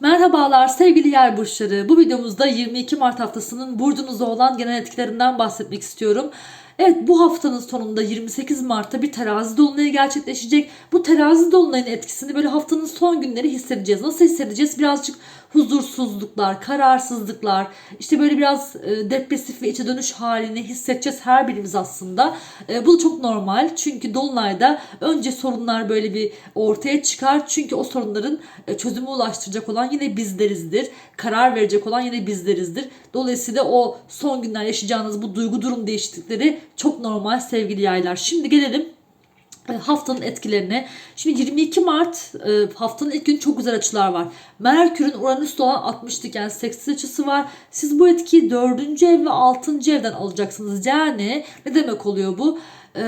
Merhabalar sevgili yay burçları. Bu videomuzda 22 Mart haftasının burcunuzda olan genel etkilerinden bahsetmek istiyorum. Evet bu haftanın sonunda 28 Mart'ta bir terazi dolunayı gerçekleşecek. Bu terazi dolunayının etkisini böyle haftanın son günleri hissedeceğiz. Nasıl hissedeceğiz? Birazcık huzursuzluklar, kararsızlıklar, işte böyle biraz e, depresif ve içe dönüş halini hissedeceğiz her birimiz aslında. E, bu çok normal çünkü dolunayda önce sorunlar böyle bir ortaya çıkar. Çünkü o sorunların e, çözüme ulaştıracak olan yine bizlerizdir. Karar verecek olan yine bizlerizdir. Dolayısıyla o son günler yaşayacağınız bu duygu durum değişiklikleri çok normal sevgili yaylar. Şimdi gelelim haftanın etkilerine. Şimdi 22 Mart e, haftanın ilk günü çok güzel açılar var. Merkür'ün Uranüs'te olan 60 yani 80 açısı var. Siz bu etkiyi 4. ev ve 6. evden alacaksınız. Yani ne demek oluyor bu? Ee,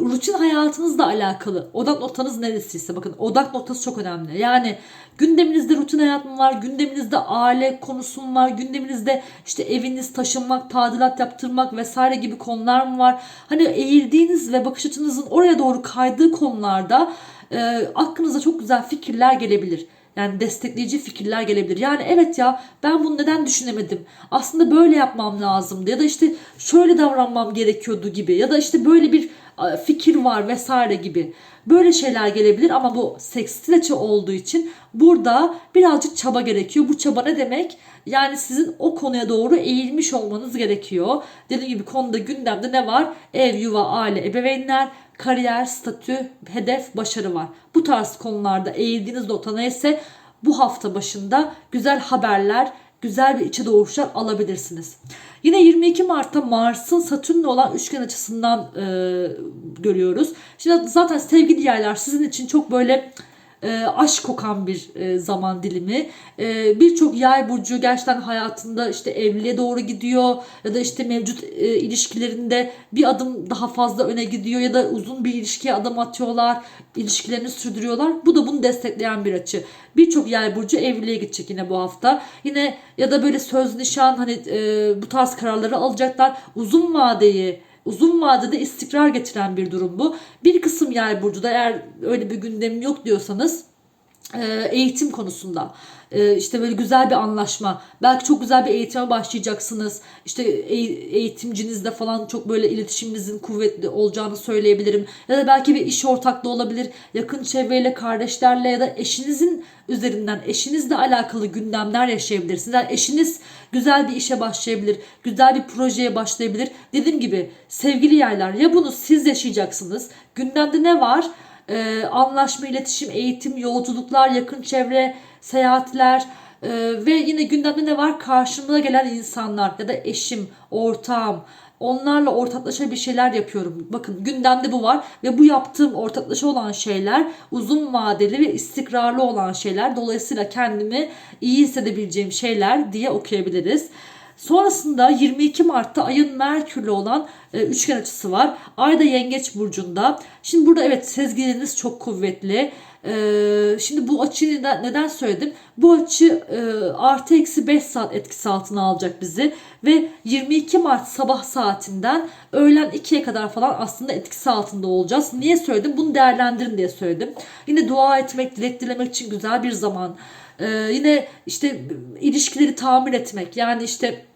rutin hayatınızla alakalı. Odak noktanız neresiyse bakın odak noktası çok önemli. Yani gündeminizde rutin hayat var? Gündeminizde aile konusu mu var? Gündeminizde işte eviniz taşınmak, tadilat yaptırmak vesaire gibi konular mı var? Hani eğildiğiniz ve bakış açınızın oraya doğru kaydığı konularda e, aklınıza çok güzel fikirler gelebilir. Yani destekleyici fikirler gelebilir. Yani evet ya ben bunu neden düşünemedim? Aslında böyle yapmam lazımdı ya da işte şöyle davranmam gerekiyordu gibi ya da işte böyle bir fikir var vesaire gibi. Böyle şeyler gelebilir ama bu sekstil olduğu için burada birazcık çaba gerekiyor. Bu çaba ne demek? Yani sizin o konuya doğru eğilmiş olmanız gerekiyor. Dediğim gibi konuda gündemde ne var? Ev, yuva, aile, ebeveynler, kariyer, statü, hedef, başarı var. Bu tarz konularda eğildiğiniz nokta neyse bu hafta başında güzel haberler, güzel bir içe doğuşlar alabilirsiniz. Yine 22 Mart'ta Mars'ın Satürn'le olan üçgen açısından e, görüyoruz. Şimdi zaten sevgili yerler sizin için çok böyle e, aşk kokan bir e, zaman dilimi. E, Birçok yay burcu gerçekten hayatında işte evliliğe doğru gidiyor ya da işte mevcut e, ilişkilerinde bir adım daha fazla öne gidiyor ya da uzun bir ilişkiye adım atıyorlar, ilişkilerini sürdürüyorlar. Bu da bunu destekleyen bir açı. Birçok yay burcu evliliğe gidecek yine bu hafta. Yine ya da böyle söz nişan hani e, bu tarz kararları alacaklar. Uzun vadeyi uzun vadede istikrar getiren bir durum bu. Bir kısım yay burcu da eğer öyle bir gündemim yok diyorsanız eğitim konusunda. E, işte böyle güzel bir anlaşma. Belki çok güzel bir eğitime başlayacaksınız. İşte eğitimcinizle falan çok böyle iletişiminizin kuvvetli olacağını söyleyebilirim. Ya da belki bir iş ortaklığı olabilir. Yakın çevreyle kardeşlerle ya da eşinizin üzerinden eşinizle alakalı gündemler yaşayabilirsiniz. Yani eşiniz güzel bir işe başlayabilir güzel bir projeye başlayabilir. Dediğim gibi sevgili yaylar ya bunu siz yaşayacaksınız gündemde ne var ee, anlaşma, iletişim, eğitim, yolculuklar, yakın çevre, seyahatler ee, ve yine gündemde ne var? Karşımda gelen insanlar ya da eşim, ortağım, onlarla ortaklaşa bir şeyler yapıyorum. Bakın gündemde bu var ve bu yaptığım ortaklaşa olan şeyler uzun vadeli ve istikrarlı olan şeyler. Dolayısıyla kendimi iyi hissedebileceğim şeyler diye okuyabiliriz. Sonrasında 22 Mart'ta ayın Merkür'le olan e, üçgen açısı var. Ay da Yengeç burcunda. Şimdi burada evet sezgileriniz çok kuvvetli. E, şimdi bu açıyı neden, neden söyledim? Bu açı e, artı eksi 5 saat etkisi altına alacak bizi. Ve 22 Mart sabah saatinden öğlen 2'ye kadar falan aslında etkisi altında olacağız. Niye söyledim? Bunu değerlendirin diye söyledim. Yine dua etmek, dilek dilemek için güzel bir zaman. Ee, yine işte ilişkileri tamir etmek yani işte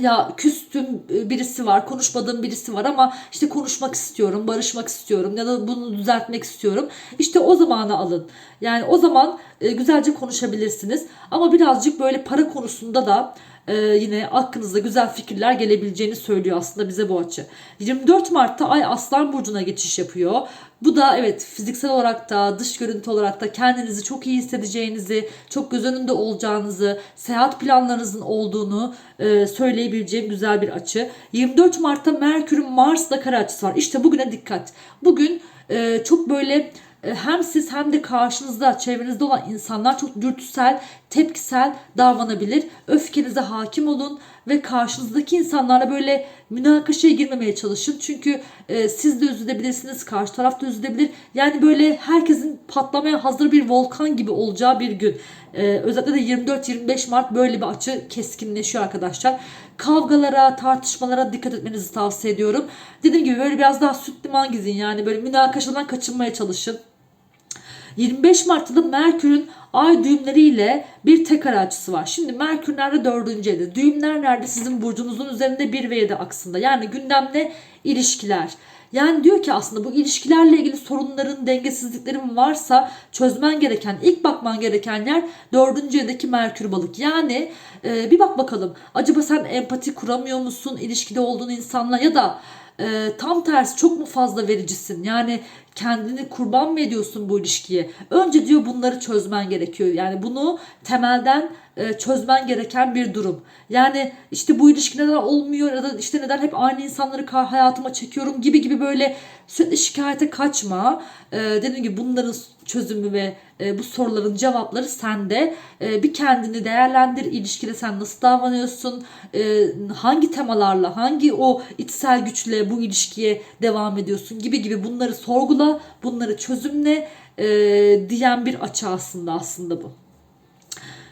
ya küstüm birisi var, konuşmadığım birisi var ama işte konuşmak istiyorum, barışmak istiyorum ya da bunu düzeltmek istiyorum. İşte o zamanı alın. Yani o zaman e, güzelce konuşabilirsiniz. Ama birazcık böyle para konusunda da e, yine aklınızda güzel fikirler gelebileceğini söylüyor aslında bize bu açı. 24 Mart'ta Ay Aslan Burcu'na geçiş yapıyor. Bu da evet fiziksel olarak da dış görüntü olarak da kendinizi çok iyi hissedeceğinizi, çok göz önünde olacağınızı, seyahat planlarınızın olduğunu e, söyleyebileceğim güzel bir açı. 24 Mart'ta Merkür'ün Mars'la kare açısı var. İşte bugüne dikkat. Bugün e, çok böyle hem siz hem de karşınızda çevrenizde olan insanlar çok dürtüsel, tepkisel davranabilir. Öfkenize hakim olun ve karşınızdaki insanlarla böyle münakaşaya girmemeye çalışın. Çünkü e, siz de üzülebilirsiniz, karşı taraf da üzülebilir. Yani böyle herkesin patlamaya hazır bir volkan gibi olacağı bir gün. E, özellikle de 24-25 Mart böyle bir açı keskinleşiyor arkadaşlar. Kavgalara, tartışmalara dikkat etmenizi tavsiye ediyorum. Dediğim gibi böyle biraz daha süt liman gizin yani böyle münakaşadan kaçınmaya çalışın. 25 Mart'ta da Merkür'ün ay düğümleriyle bir tek ara açısı var. Şimdi Merkür nerede? Dördüncü evde. Düğümler nerede? Sizin burcunuzun üzerinde 1 ve 7 aksında. Yani gündemde ilişkiler. Yani diyor ki aslında bu ilişkilerle ilgili sorunların, dengesizliklerin varsa çözmen gereken, ilk bakman gereken yer dördüncü evdeki Merkür balık. Yani e, bir bak bakalım acaba sen empati kuramıyor musun ilişkide olduğun insanla ya da e, tam tersi çok mu fazla vericisin? Yani kendini kurban mı ediyorsun bu ilişkiye? Önce diyor bunları çözmen gerekiyor. Yani bunu temelden e, çözmen gereken bir durum. Yani işte bu ilişki neden olmuyor ya da işte neden hep aynı insanları hayatıma çekiyorum gibi gibi böyle sürekli şikayete kaçma. E, dediğim gibi bunların çözümü ve e, bu soruların cevapları sende. E, bir kendini değerlendir. İlişkide sen nasıl davranıyorsun? Hangi temalarla, hangi o içsel güçle bu ilişkiye devam ediyorsun gibi gibi bunları sorgula, bunları çözümle e, diyen bir açı aslında aslında bu.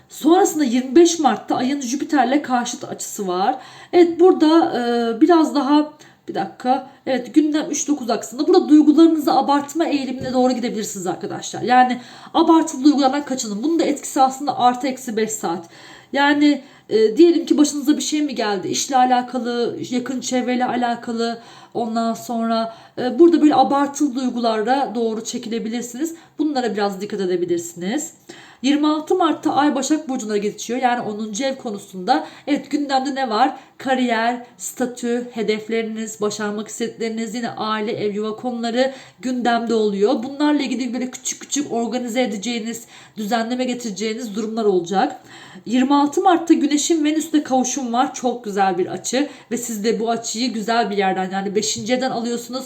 Sonrasında 25 Mart'ta ayın Jüpiter'le karşıt açısı var. Evet burada e, biraz daha bir dakika. Evet gündem 3-9 aksında. Burada duygularınızı abartma eğilimine doğru gidebilirsiniz arkadaşlar. Yani abartılı duygulardan kaçının. Bunun da etkisi aslında artı eksi 5 saat. Yani e, diyelim ki başınıza bir şey mi geldi? İşle alakalı, yakın çevreyle alakalı. Ondan sonra e, burada böyle abartılı duygulara doğru çekilebilirsiniz. Bunlara biraz dikkat edebilirsiniz. 26 Mart'ta Ay Başak Burcu'na geçiyor. Yani 10. ev konusunda. Evet gündemde ne var? Kariyer, statü, hedefleriniz, başarmak istedikleriniz, yine aile, ev, yuva konuları gündemde oluyor. Bunlarla ilgili böyle küçük küçük organize edeceğiniz, düzenleme getireceğiniz durumlar olacak. 26 Mart'ta Güneş'in Venüs'te kavuşum var. Çok güzel bir açı ve siz de bu açıyı güzel bir yerden yani 5. evden alıyorsunuz.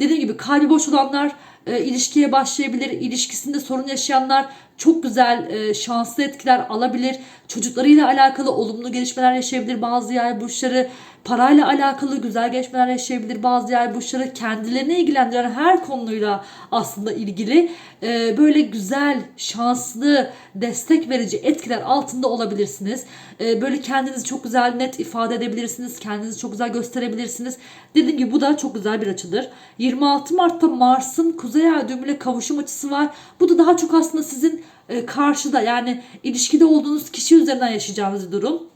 Dediğim gibi kalbi boş olanlar e, ilişkiye başlayabilir. İlişkisinde sorun yaşayanlar çok güzel e, şanslı etkiler alabilir. Çocuklarıyla alakalı olumlu gelişmeler yaşayabilir bazı yay burçları. Parayla alakalı güzel gelişmeler yaşayabilir bazı yay burçları. Kendilerini ilgilendiren her konuyla aslında ilgili e, böyle güzel, şanslı, destek verici etkiler altında olabilirsiniz. E, böyle kendinizi çok güzel net ifade edebilirsiniz. Kendinizi çok güzel gösterebilirsiniz. Dediğim gibi bu da çok güzel bir açıdır. 26 Mart'ta Mars'ın Kuzey Ay düğümüyle kavuşum açısı var. Bu da daha çok aslında sizin e, karşıda yani ilişkide olduğunuz kişi üzerinden yaşayacağınız bir durum.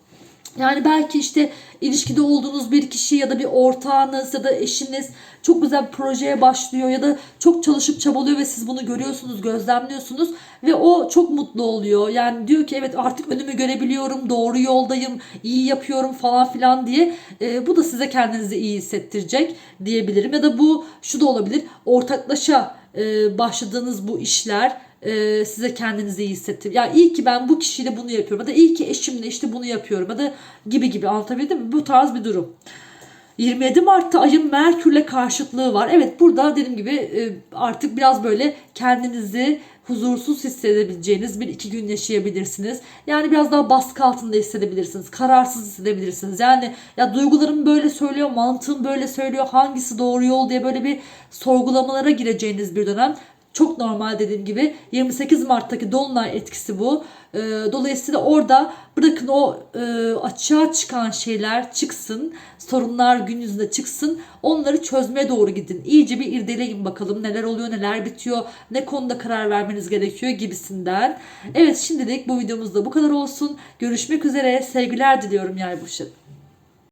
Yani belki işte ilişkide olduğunuz bir kişi ya da bir ortağınız ya da eşiniz çok güzel bir projeye başlıyor ya da çok çalışıp çabalıyor ve siz bunu görüyorsunuz, gözlemliyorsunuz ve o çok mutlu oluyor. Yani diyor ki evet artık önümü görebiliyorum, doğru yoldayım, iyi yapıyorum falan filan diye. E, bu da size kendinizi iyi hissettirecek diyebilirim. Ya da bu şu da olabilir. Ortaklaşa e, başladığınız bu işler e, size kendinizi iyi hissettir. Ya iyi ki ben bu kişiyle bunu yapıyorum. Ya da iyi ki eşimle işte bunu yapıyorum. Ya da gibi gibi anlatabildim mi? Bu tarz bir durum. 27 Mart'ta ayın Merkür'le karşıtlığı var. Evet burada dediğim gibi e, artık biraz böyle kendinizi huzursuz hissedebileceğiniz bir iki gün yaşayabilirsiniz. Yani biraz daha baskı altında hissedebilirsiniz. Kararsız hissedebilirsiniz. Yani ya duygularım böyle söylüyor, mantığım böyle söylüyor. Hangisi doğru yol diye böyle bir sorgulamalara gireceğiniz bir dönem. Çok normal dediğim gibi 28 Mart'taki dolunay etkisi bu. Ee, dolayısıyla orada bırakın o e, açığa çıkan şeyler çıksın, sorunlar gün yüzüne çıksın. Onları çözmeye doğru gidin. İyice bir irdeleyin bakalım neler oluyor, neler bitiyor, ne konuda karar vermeniz gerekiyor gibisinden. Evet şimdilik bu videomuzda bu kadar olsun. Görüşmek üzere. Sevgiler diliyorum yay burçları.